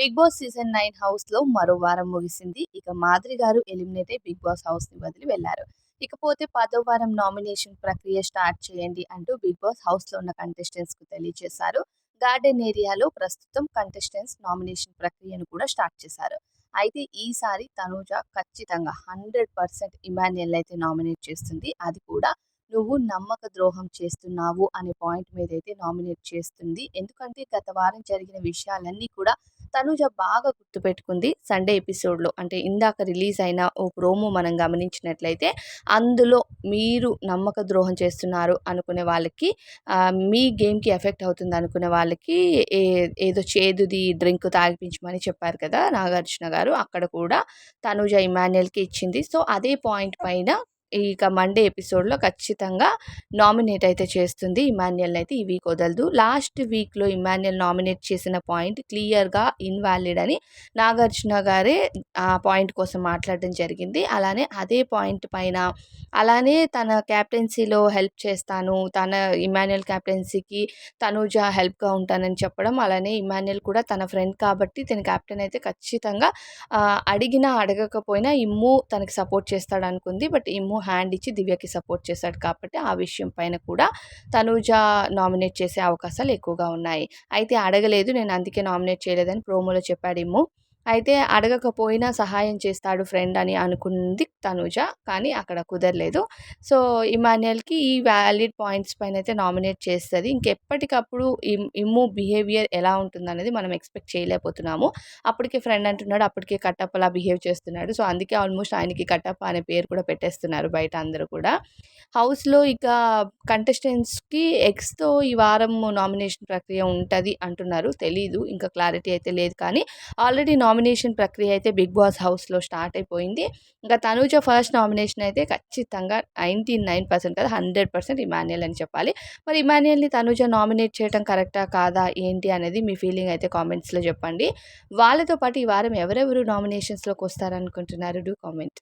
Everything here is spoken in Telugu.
బిగ్ బాస్ సీజన్ నైన్ హౌస్లో మరో వారం ముగిసింది. ఇక మాదిరి గారు ఎలిమినేట్ అయి బిగ్ బాస్ హౌస్ని వదిలి వెళ్ళారు ఇకపోతే పదో వారం నామినేషన్ ప్రక్రియ స్టార్ట్ చేయండి అంటూ బిగ్ బాస్ హౌస్లో ఉన్న కంటెస్టెంట్స్కు తెలియజేశారు గార్డెన్ ఏరియాలో ప్రస్తుతం కంటెస్టెంట్స్ నామినేషన్ ప్రక్రియను కూడా స్టార్ట్ చేశారు. అయితే ఈసారి తనూజ ఖచ్చితంగా హండ్రెడ్ పర్సెంట్ ఇమాన్యుల్ అయితే నామినేట్ చేస్తుంది. అది కూడా నువ్వు నమ్మక ద్రోహం చేస్తున్నావు అనే పాయింట్ మీద అయితే నామినేట్ చేస్తుంది. ఎందుకంటే గత వారం జరిగిన విషయాలన్నీ కూడా తనుజ బాగా గుర్తుపెట్టుకుంది సండే ఎపిసోడ్లో. అంటే ఇందాక రిలీజ్ అయిన ఓ ప్రోమో మనం గమనించినట్లయితే అందులో మీరు నమ్మక ద్రోహం చేస్తున్నారు అనుకునే వాళ్ళకి మీ గేమ్కి ఎఫెక్ట్ అవుతుంది అనుకునే వాళ్ళకి ఏ ఏదో చేదుది డ్రింక్ తాగిపించమని చెప్పారు కదా నాగార్జున గారు అక్కడ కూడా తనుజ ఇమాన్యుయల్కి ఇచ్చింది. సో అదే పాయింట్ పైన ఇక మండే ఎపిసోడ్లో ఖచ్చితంగా నామినేట్ అయితే చేస్తుంది. ఇమాన్యుయల్ అయితే ఈ వీక్ వదలదు. లాస్ట్ వీక్లో ఇమాన్యుయల్ నామినేట్ చేసిన పాయింట్ క్లియర్గా ఇన్వాలిడ్ అని నాగార్జున గారే ఆ పాయింట్ కోసం మాట్లాడడం జరిగింది. అలానే అదే పాయింట్ పైన అలానే తన క్యాప్టెన్సీలో హెల్ప్ చేస్తాను. తన ఇమాన్యుయల్ క్యాప్టెన్సీకి తనుజ హెల్ప్గా ఉంటానని చెప్పడం. అలానే ఇమాన్యుయల్ కూడా తన ఫ్రెండ్ కాబట్టి తన క్యాప్టెన్ అయితే ఖచ్చితంగా అడిగినా అడగకపోయినా ఇమ్ము తనకి సపోర్ట్ చేస్తాడు అనుకుంది బట్ ఇమ్ము హ్యాండ్ ఇచ్చి దివ్యకి సపోర్ట్ చేశాడు కాబట్టి ఆ విషయం పైన కూడా తనూజ నామినేట్ చేసే అవకాశాలు ఎక్కువగా ఉన్నాయి. అయితే అడగలేదు నేను అందుకే నామినేట్ చేయలేదని ప్రోమోలో చెప్పాడేమో అయితే అడగకపోయినా సహాయం చేస్తాడు ఫ్రెండ్ అని అనుకుంది తనుజ కానీ అక్కడ కుదరలేదు. సో ఇమాన్యుయల్కి ఈ వ్యాలిడ్ పాయింట్స్ పైన అయితే నామినేట్ చేస్తుంది. ఇంకెప్పటికప్పుడు ఇమ్ము బిహేవియర్ ఎలా ఉంటుంది అనేది మనం ఎక్స్పెక్ట్ చేయలేకపోతున్నాము. అప్పటికే ఫ్రెండ్ అంటున్నాడు అప్పటికే కట్టప్పలా బిహేవ్ చేస్తున్నాడు. సో అందుకే ఆల్మోస్ట్ ఆయనకి కట్టప్ప అనే పేరు కూడా పెట్టేస్తున్నారు బయట అందరూ కూడా. హౌస్లో ఇక కంటెస్టెంట్స్కి ఎక్స్తో ఈ వారం నామినేషన్ ప్రక్రియ ఉంటుంది అంటున్నారు. తెలీదు ఇంకా క్లారిటీ అయితే లేదు కానీ ఆల్రెడీ నామినేషన్ ప్రక్రియ అయితే బిగ్ బాస్ హౌస్లో స్టార్ట్ అయిపోయింది. ఇంకా తనూజ ఫస్ట్ నామినేషన్ అయితే ఖచ్చితంగా నైంటీ నైన్ పర్సెంట్ అది హండ్రెడ్ పర్సెంట్ ఇమాన్యుయల్ అని చెప్పాలి. మరి ఇమాన్యుయల్ని తనూజ నామినేట్ చేయడం కరెక్టా కాదా ఏంటి అనేది మీ ఫీలింగ్ అయితే కామెంట్స్లో చెప్పండి. వాళ్ళతో పాటు ఈ వారం ఎవరెవరు నామినేషన్స్లోకి వస్తారనుకుంటున్నారు? Do comment.